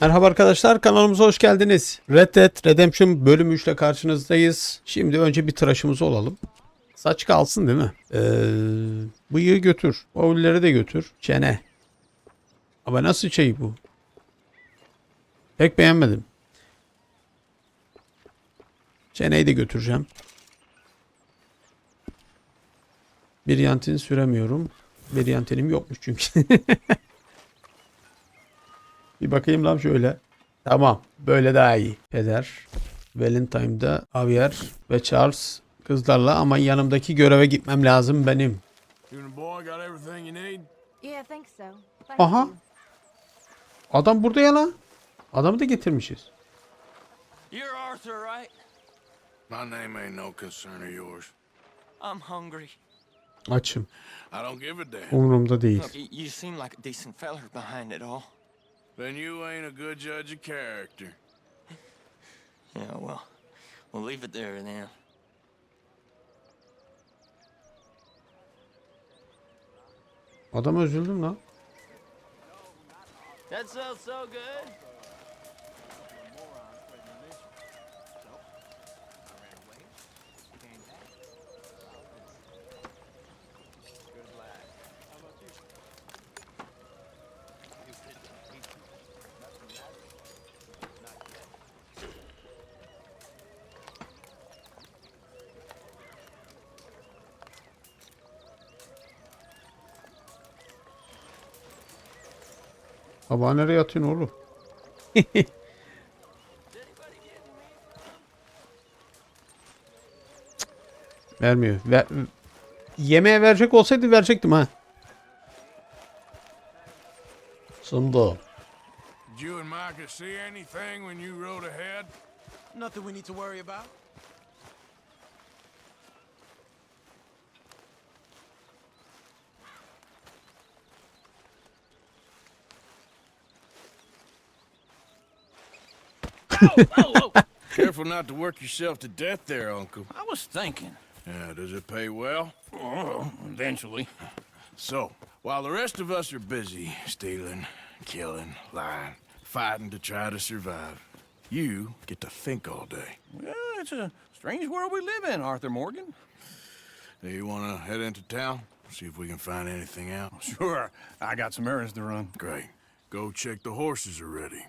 Merhaba arkadaşlar kanalımıza hoş geldiniz. Red Dead Redemption bölüm 3 ile karşınızdayız. Şimdi önce bir tıraşımız olalım. Saç kalsın değil mi? Ee, bıyığı götür. Bavulleri de götür. Çene. Ama nasıl şey bu? Pek beğenmedim. Çeneyi de götüreceğim. Bir yantin süremiyorum. Bir yantinim yokmuş çünkü. Bir bakayım lan şöyle. Tamam. Böyle daha iyi. Peder. Valentine'da Javier ve Charles kızlarla ama yanımdaki göreve gitmem lazım benim. Aha. Adam burada ya lan. Adamı da getirmişiz. You're Arthur, right? My name ain't no concern of yours. I'm hungry. Açım. I don't give a damn. Umurumda değil. You seem like a decent feller behind it all. Then you ain't a good judge of character. Yeah, well, we'll leave it there then. Adama üzüldüm lan. That sounds so good. Baba nereye atıyorsun oğlum? Vermiyor. Ver, yemeğe verecek olsaydı verecektim ha. Sundu. Did you and Micah see anything when you rode ahead? Nothing we need to worry about. Careful not to work yourself to death there, Uncle. I was thinking. Yeah, does it pay well? Oh, eventually. So, while the rest of us are busy stealing, killing, lying, fighting to try to survive, you get to think all day. Well, it's a strange world we live in, Arthur Morgan. Do you want to head into town? See if we can find anything out? Sure, I got some errands to run. Great. Go check the horses are ready.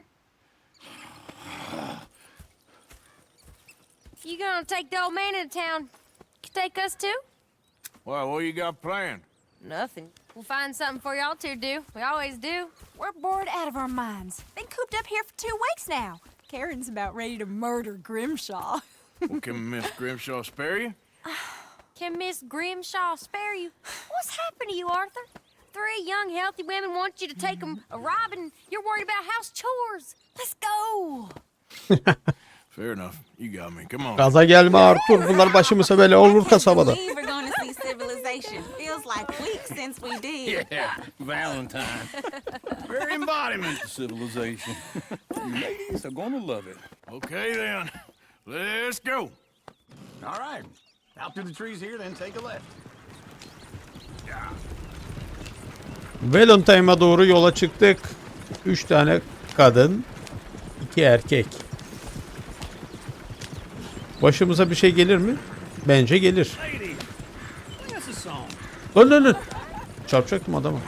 You gonna take the old man into town? You take us too? Well, what you got planned? Nothing. We'll find something for y'all to do. We always do. We're bored out of our minds. Been cooped up here for two weeks now. Karen's about ready to murder Grimshaw. Well, can Miss Grimshaw spare you? Can Miss Grimshaw spare you? What's happened to you, Arthur? Three young, healthy women want you to take them a robbing. You're worried about house chores. Let's go. Fair enough. You got me. Come on. Gaza gelme Artur. Bunlar başımıza böyle olur kasabada. Feels like weeks since we did. Yeah, Valentine. Very embodiment of civilization. Ladies are gonna love it. Okay, then. Let's go. All right. Out through the trees here, then take a left. Valentine'a doğru yola çıktık. Üç tane kadın, iki erkek. Başımıza bir şey gelir mi? Bence gelir. Lan lan lan. Çarpacaktım adamı.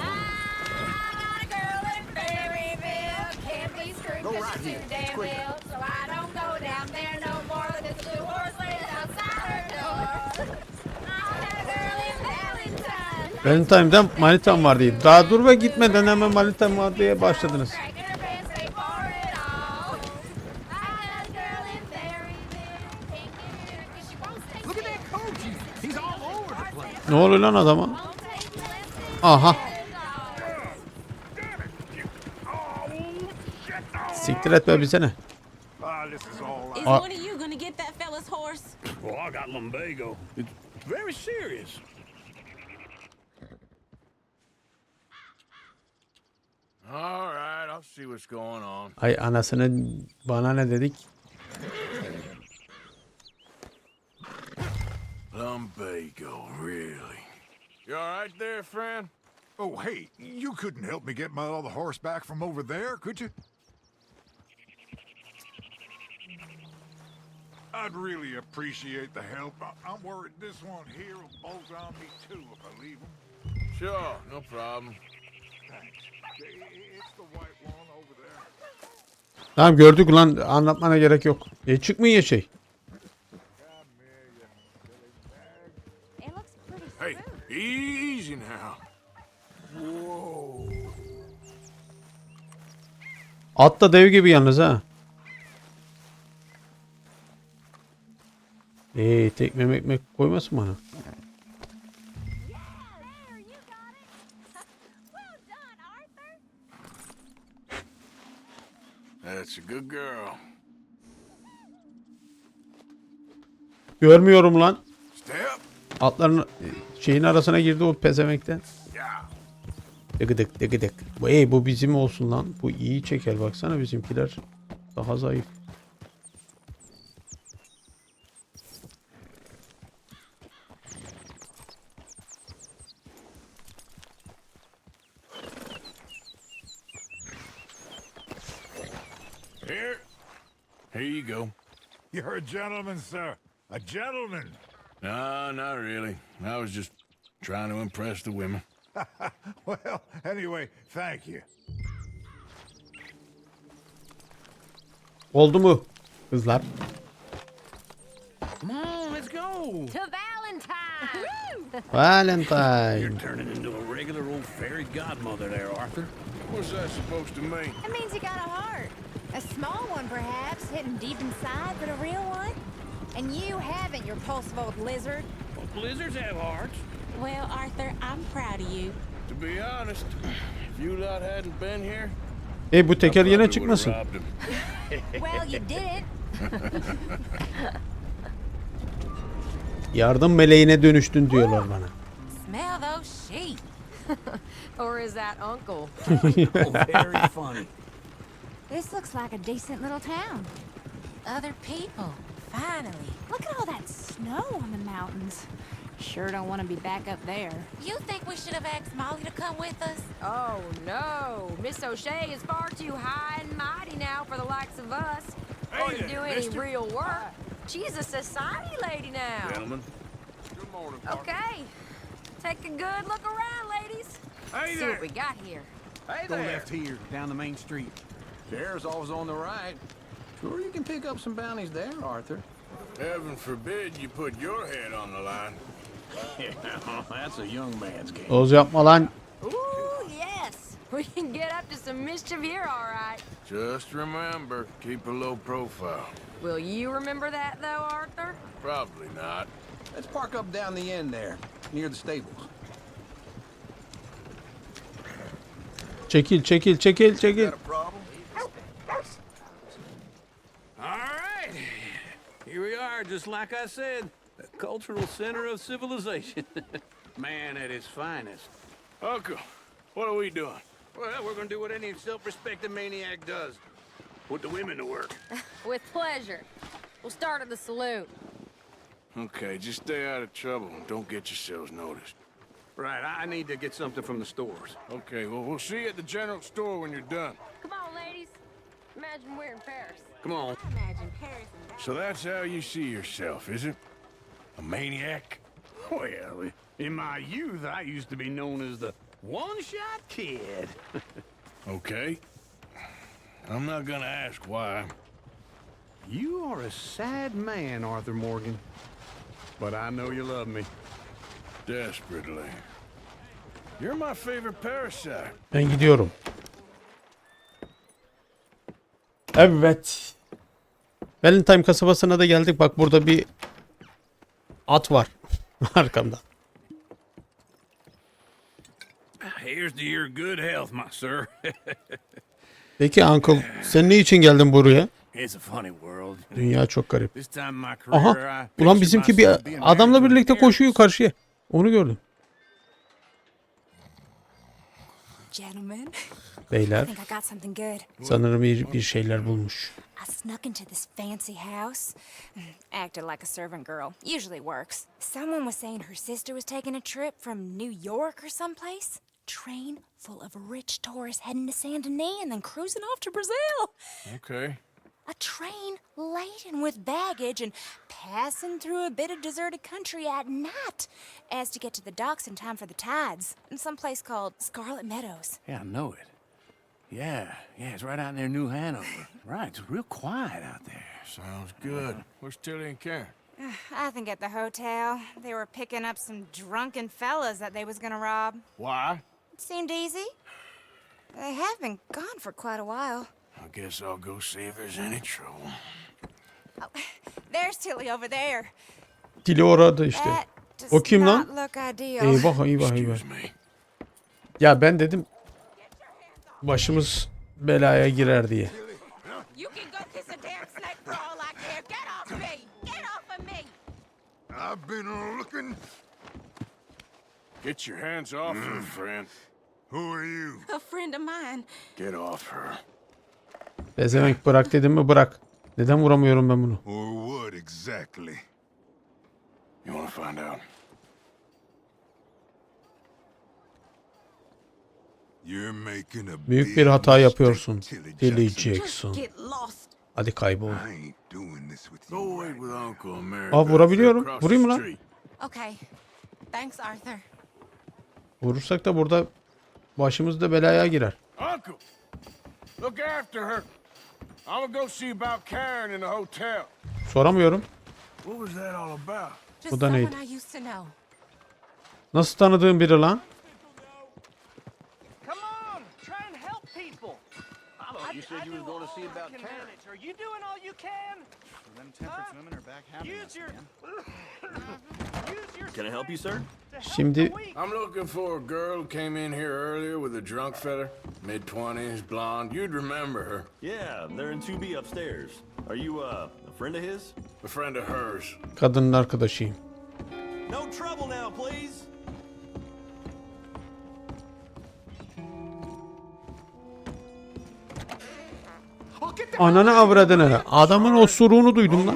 Valentine'da manitam var diye. Daha dur ve gitmeden hemen manitam var diye başladınız. Ne oluyor lan adama? Aha. Siktir etme bize ne? İs one of you gonna get that fella's horse? Well, I got lumbago. It's very serious. All right, I'll see what's going on. Ay anasını bana ne dedik? Lumbago, really? You all right there, friend? Oh, hey, you couldn't help me get my other horse back from over there, could you? I'd really appreciate the help. I am worried this one here will bolt on me too if I leave him. Sure, no problem. Thanks. Tamam gördük lan anlatmana gerek yok. E çıkmıyor şey. Hey, easy now. Whoa. At da dev gibi yalnız ha. Ee tekme mekmek koymasın bana. Good girl. Görmüyorum lan. Step. Atların e, şeyin arasına girdi o pezemekten. Yeah. Dıgıdık. Bu ey bu bizim olsun lan. Bu iyi çeker baksana bizimkiler. Daha zayıf. Here. Here you go. You're a gentleman, sir. A gentleman. No, not really. I was just trying to impress the women. Well, anyway, thank you. Oldu mu? Kızlar. Come on, let's go. To Valentine! Valentine. You're turning into a regular old fairy godmother there, Arthur. What's that supposed to mean? It means you got a heart. A small one, perhaps, hidden deep inside, but a real one. And you haven't, you repulsive old lizard. Well, blizzards have hearts. Well, Arthur, I'm proud of you. To be honest, if you lot hadn't been here, E bu teker yine çıkmasın. Well, you did it. Yardım meleğine dönüştün diyorlar bana. Smell those sheep. Or is that Uncle? Oh, very funny. This looks like a decent little town. Other people. Finally. Look at all that snow on the mountains. Sure don't want to be back up there. You think we should have asked Molly to come with us? Oh, no. Miss O'Shea is far too high and mighty now for the likes of us. or to do any mister. real work. She's a society lady now. Gentlemen. Good morning, partner. Okay. Take a good look around, ladies. Hey See there. what we got here. Hey Go there. left here, down the main street. There's always on the right. Sure, you can pick up some bounties there, Arthur. Heaven forbid you put your head on the line. Yeah, that's a young man's game. Those up my line. Ooh, yes. We can get up to some mischief here, all right. Just remember, keep a low profile. Will you remember that, though, Arthur? Probably not. Let's park up down the end there, near the stables. Çekil çekil çekil çekil. All right. Here we are, just like I said. The cultural center of civilization. Man at his finest. Uncle, what are we doing? Well, we're gonna do what any self-respecting maniac does. Put the women to work. With pleasure. We'll start at the saloon. Okay, just stay out of trouble and don't get yourselves noticed. Right, I I need to get something from the stores. Okay, well, we'll see you at the general store when you're done. Come on, ladies. Imagine we're in Paris. Come on. Imagine Paris and So that's how you see yourself, is it? A maniac? Well, in my youth, I used to be known as the one-shot kid. Okay. I'm not gonna ask why. You are a sad man, Arthur Morgan. But I know you love me. Desperately. You're my favorite parasite. Ben gidiyorum. Evet. Valentine kasabasına da geldik. Bak burada bir at var arkamda. Here's to your good health, my sir. Peki uncle sen ne için geldin buraya? it's a funny world. Dünya çok garip. This time in my career, Aha. Ulan bizimki bir adamla birlikte koşuyor karşıya. Onu gördüm. Gentlemen, Beyler I think I got something good. sanırım bir, bir şeyler bulmuş. I snuck into this fancy house. Acted like a servant girl. Usually works. Someone was saying her sister was taking a trip from New York or someplace. Train full of rich tourists heading to Saint Denis and then cruising off to Brazil. Okay. A train laden with baggage and passing through a bit of deserted country at night as to get to the docks in time for the tides in some place called Scarlet Meadows. Yeah, I know it. Yeah, yeah, it's right out near New Hanover. Right, it's real quiet out there. Sounds good. Uh-huh. Where's Tilly and Karen? Uh, I think at the hotel they were picking up some drunken fellas that they was gonna rob. Why? It seemed easy. They have been gone for quite a while. I guess I'll go see if there's any trouble. Oh, There's Tilly over there. Tilly orada işte. That does O kim lan? look ideal. Eyvah eyvah eyvah. Excuse me. Ya ben dedim başımız belaya girer diye. I've been looking. Get your hands off her, friend. Who are you? A friend of mine. Get off her. Bezemek bırak dedim mi bırak. Neden vuramıyorum ben bunu? Or what exactly? You want to find out? You're making a Büyük bir hata mistake, yapıyorsun. Tilly Jackson. Jackson. Get lost. Hadi kaybol. Aa, vurabiliyorum. Vurayım the mı lan? Vurursak da burada başımız da belaya girer. Soramıyorum. Bu da neydi? Nasıl tanıdığım biri lan? Come on, try and help people. You said you were going to see about manage. Are you doing all you can? Them temperate women are back having Use us your, again. use your. Can I help you, sir? Şimdi-. I'm looking for a girl who came in here earlier with a drunk fella, mid twenties, blonde. You'd remember her, Yeah, they're in 2B upstairs. Are you, uh, a friend of his? a friend of hers. Kadının arkadaşıyım. No trouble now, please. Ananı avradını. Adamın osuruğunu duydum lan.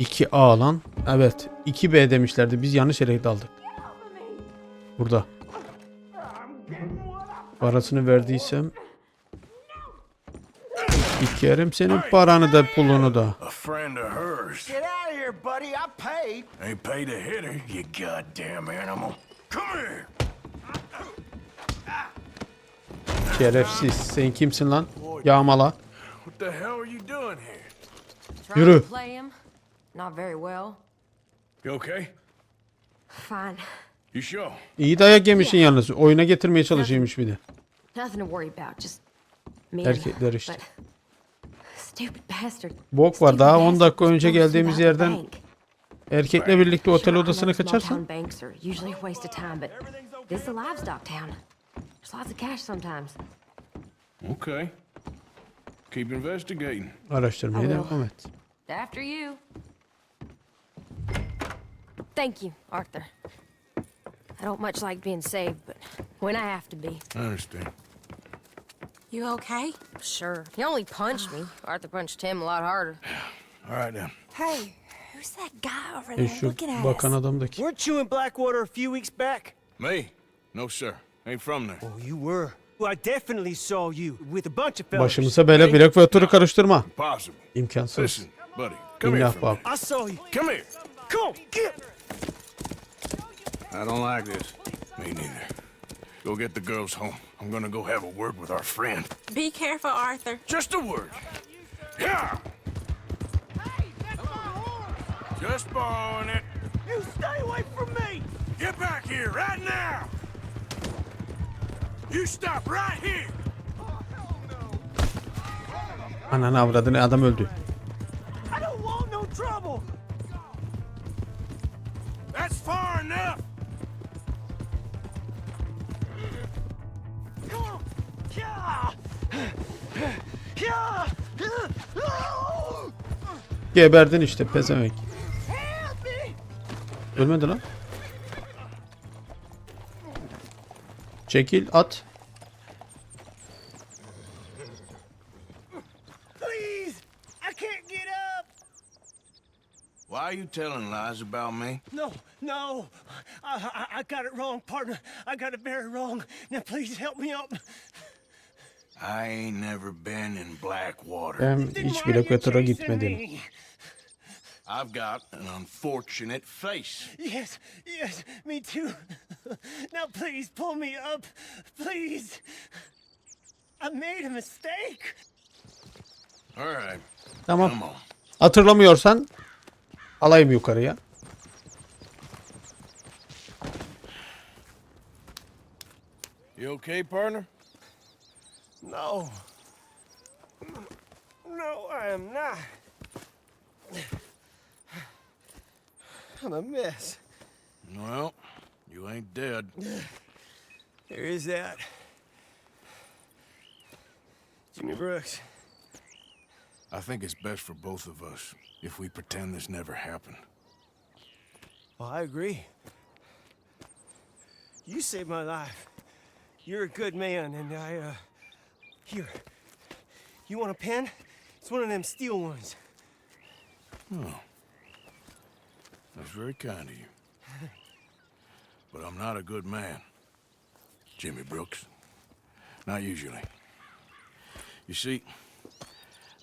2A lan. Evet. 2B demişlerdi. Biz yanlış yere daldık. Burada. Parasını verdiysem İlk senin paranı da pulunu da. Şerefsiz. Sen kimsin lan? Yağmala. What the hell are you doing here? Trying Yürü. to play him. Not very well. You okay? Fine. You sure? İyi dayak yemişsin yalnız. Oyuna getirmeye çalışıyormuş bir de. Erkekler işte. Bok var. Daha 10 bastard dakika önce geldiğimiz yerden erkekle birlikte otel odasına kaçarsan There's lots of cash sometimes. Okay. Keep investigating. araştırmaya devam et. After you. Thank you, Arthur. I don't much like being saved, but when I have to be, I understand. You okay? sure. He only punched me. Arthur punched him a lot harder. All right then. Hey, who's that guy over E there looking at bakan us? adamdaki. Weren't you in Blackwater a few weeks back? Me? No, sir. Ain't from there. Oh, you were. Well, I definitely saw you with a bunch of fellas. Başımıza bela Blackwater'ı karıştırma. Possible. İmkansız. Listen, buddy. Come here İmlah for a bak. I saw you. Come here. Come on, get. I don't like this. Me neither. Go get the girls home. I'm gonna go have a word with our friend. Be careful, Arthur. Just a word. Yeah. Just borrowing it. You stay away from me. Get back here right now. You stop right here. Ananı avradını adam öldü. I don't want no trouble. That's far enough. Come on. Yeah. Yeah. Geberdin işte pezevenk. Ölmedi lan. Çekil at. Please. I can't get up. Why are you telling lies about me? No, no. I, I, I got it wrong, partner. I got it very wrong. Now, please help me up. I ain't never been in Blackwater. Ben hiç Blackwater'a gitmedim. I've got an unfortunate face. Yes, yes, me too. now please pull me up. Please. I made a mistake. All right, Tamam. come on. Hatırlamıyorsan alayım yukarıya. You okay, partner? No. No, I am not. I'm a mess. Well, you ain't dead. There is that. Jimmy Brooks. I think it's best for both of us if we pretend this never happened. Well, I agree. You saved my life. You're a good man, and I, uh. Here. You want a pen? It's one of them steel ones. Oh. That's very kind of you. But I'm not a good man, Jimmy Brooks. Not usually. You see,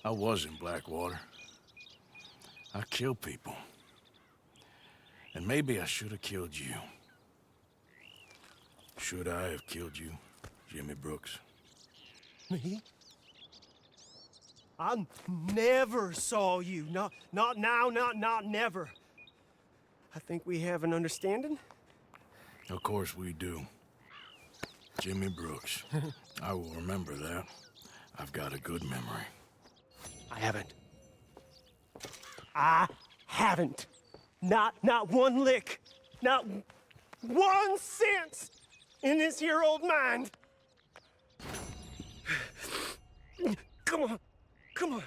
I was in Blackwater. I kill people. And maybe I should have killed you. Should I have killed you, Jimmy Brooks? Me? I never saw you. Not, not now, not, not never. I think we have an understanding. Of course we do. Jimmy Brooks. I will remember that. I've got a good memory. I haven't. I haven't. Not, not one lick. Not one cent in this here old mind. Come on. Come on.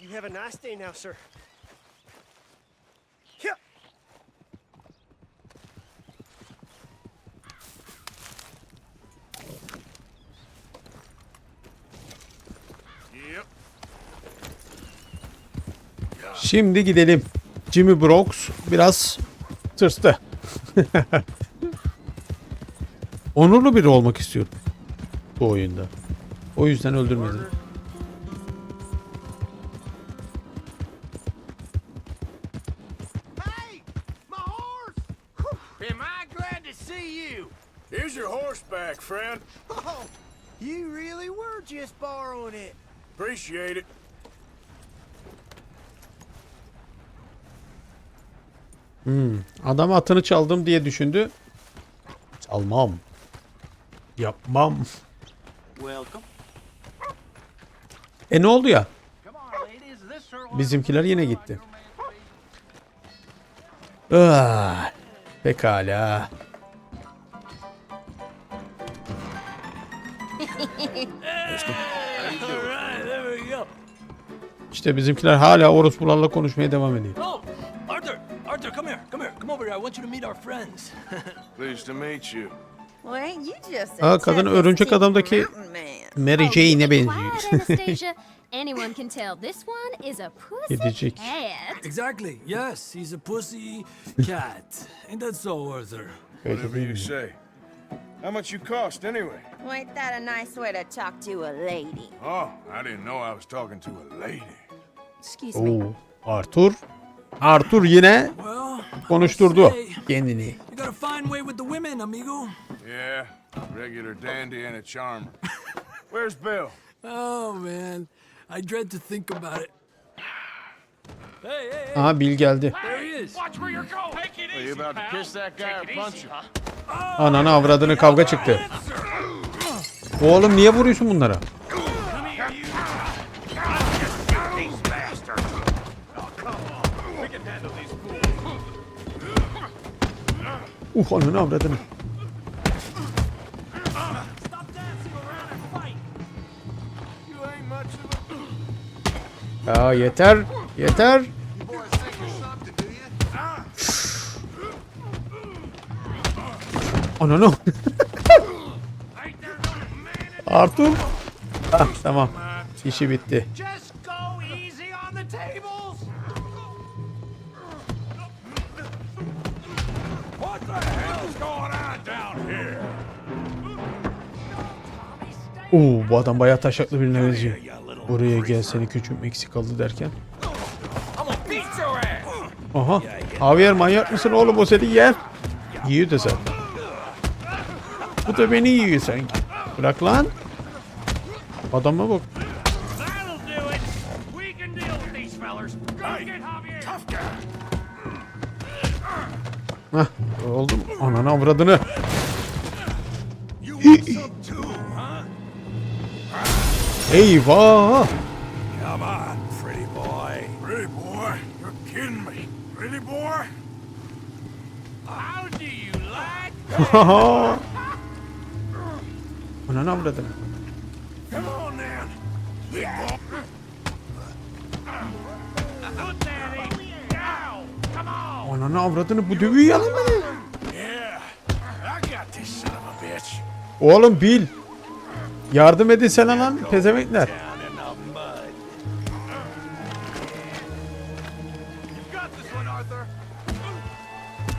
You have a nice day now, sir. Şimdi gidelim. Jimmy Brooks biraz tırstı. Onurlu biri olmak istiyorum bu oyunda. O yüzden öldürmedim. Hey! My horse! Am I glad to see you? Here's your horseback, friend. Oh, you really were just borrowing it. Appreciate it. Adam atını çaldım diye düşündü. Çalmam. Yapmam. Welcome. E ne oldu ya? Bizimkiler yine gitti. Ah, pekala. İşte bizimkiler hala orospularla konuşmaya devam ediyor. Oh, come here, come over here. I want you to meet our friends. Pleased to meet you. Well, ain't you just Aa, kadın örümcek adamdaki Mary Jane'e benziyor. Anyone can tell this one is a pussy Gidecek. cat. Exactly. Yes, he's a pussy cat. Ain't that so, Arthur? Whatever you say. How much you cost anyway? Well, ain't that a nice way to talk to a lady? Oh, I didn't know I was talking to a lady. Excuse me. Oo, Arthur. Arthur yine konuşturdu kendini. Yeah, regular dandy and a charmer. Where's Bill? Oh man, I dread to think about it. Hey, hey, hey, Aha Bill geldi. there he is. Are you about to kiss that guy or punch him? Ananı avradını kavga çıktı. Oğlum niye vuruyorsun bunlara? Uh ananı avradını. Ya yeter. Yeter. Ananı. Arthur. Ah, tamam. İşi bitti. Oo bu adam bayağı taşaklı birine benziyor. Buraya gel seni küçük Meksikalı derken. Aha. Javier manyak mısın oğlum o seni yer. Yiyor da zaten. Bu da beni yiyor sanki. Bırak lan. Adama bak. Ananı avradını. Eyvah. Come on, pretty boy. Pretty boy? You're kidding me. Pretty boy? How do you like Ananı avradını. Come on then. Big boy. Ananı avradını bu dövüyor yalan. Oğlum Bil. Yardım edin sana lan pezemekler.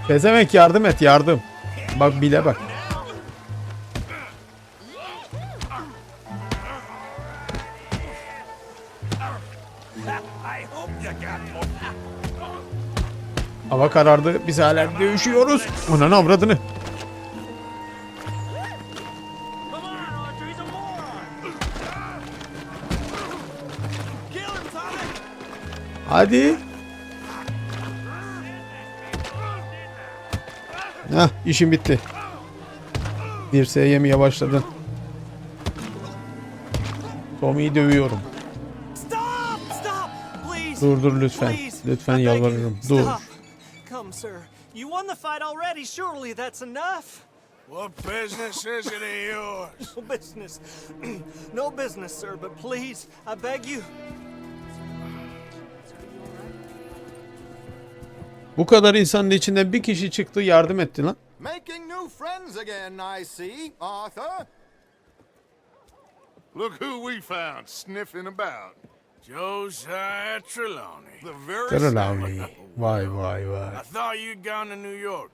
Pezemek yardım et yardım. Bak Bil'e bak. Hava karardı. Biz hala dövüşüyoruz. Ananı avradını. Hadi. Hah işim bitti. Dirseğe yemeye başladın. Tommy'yi dövüyorum. Dur dur lütfen. Lütfen yalvarırım. Dur. Come, sir. You won the fight already. Surely that's enough. What business is it of yours? No business. no business, sir, but please, I beg you. Bu kadar insanın içinden bir kişi çıktı yardım etti lan. Making new friends again, I see, Arthur. Look who we found sniffing about. Josiah Trelawney. The very Trelawney. Vay vay vay. I thought you'd gone to New York.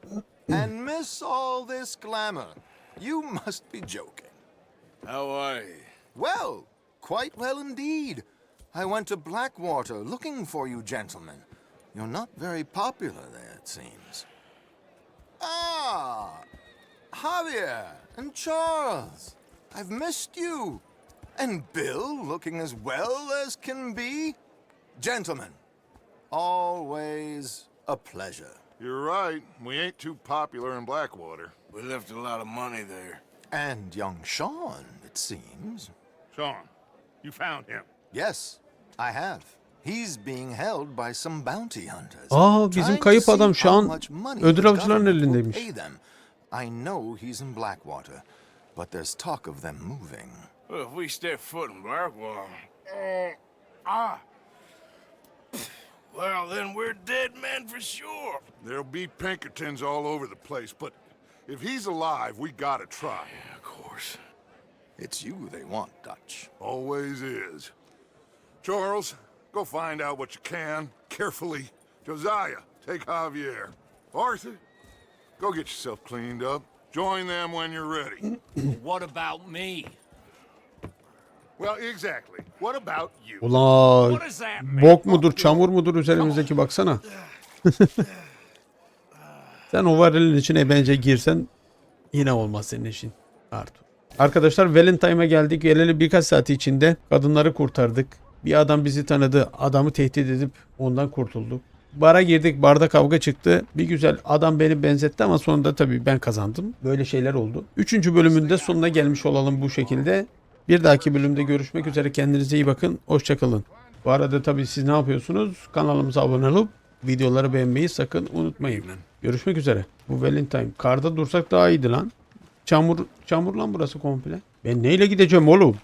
and miss all this glamour. You must be joking. How are you? Well, quite well indeed. I went to Blackwater looking for you gentlemen. You're not very popular there, it seems. Ah, Javier and Charles. I've missed you. And Bill looking as well as can be. Gentlemen, always a pleasure. You're right. We ain't too popular in Blackwater. We left a lot of money there. And young Sean, it seems. Sean, you found him. Yes, I have. He's being held by some bounty hunters. Aa bizim trying to kayıp see adam şu an much money ödül the avcılarının elindeymiş. I know he's in Blackwater, but there's talk of them moving. Well, if we step foot in Blackwater. Uh, ah. Well, then we're dead men for sure. There'll be Pinkertons all over the place, but if he's alive, we gotta try. Yeah, Of course. It's you they want, Dutch. Always is. Charles, go find out what you can, carefully. Josiah, take Javier. Arthur, go get yourself cleaned up. Join them when you're ready. What about me? well, exactly. What about you? Ulan bok mudur çamur mudur üzerimizdeki baksana. Sen o varilin içine bence girsen yine olmaz senin işin. Arthur. Arkadaşlar Valentine'a geldik. Geleli birkaç saat içinde kadınları kurtardık. Bir adam bizi tanıdı. Adamı tehdit edip ondan kurtulduk. Bara girdik. Barda kavga çıktı. Bir güzel adam beni benzetti ama sonunda tabii ben kazandım. Böyle şeyler oldu. Üçüncü bölümünde sonuna gelmiş olalım bu şekilde. Bir dahaki bölümde görüşmek üzere. Kendinize iyi bakın. Hoşçakalın. Bu arada tabii siz ne yapıyorsunuz? Kanalımıza abone olup videoları beğenmeyi sakın unutmayın. Görüşmek üzere. Bu Valentine. Karda dursak daha iyiydi lan. Çamur, çamur lan burası komple. Ben neyle gideceğim oğlum?